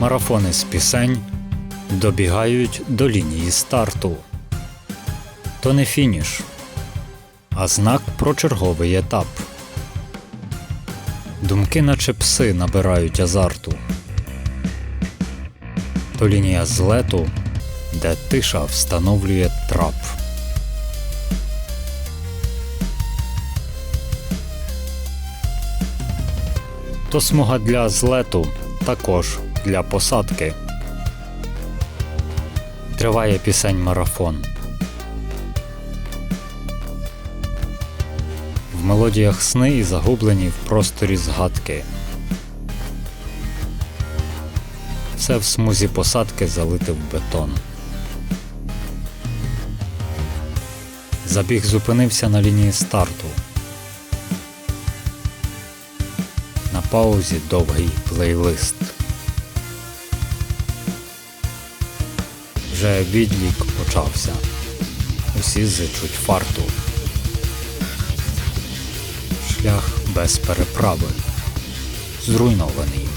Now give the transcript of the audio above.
Марафони з пісень добігають до лінії старту. То не фініш, а знак про черговий етап. Думки, наче пси, набирають азарту. То лінія злету, де тиша встановлює трап. То смуга для злету, також для посадки. Триває пісень марафон. В мелодіях сни і загублені в просторі згадки. Все в смузі посадки залите в бетон. Забіг зупинився на лінії старту. На паузі довгий плейлист. Вже відлік почався. Усі зичуть фарту. Шлях без переправи. Зруйнований.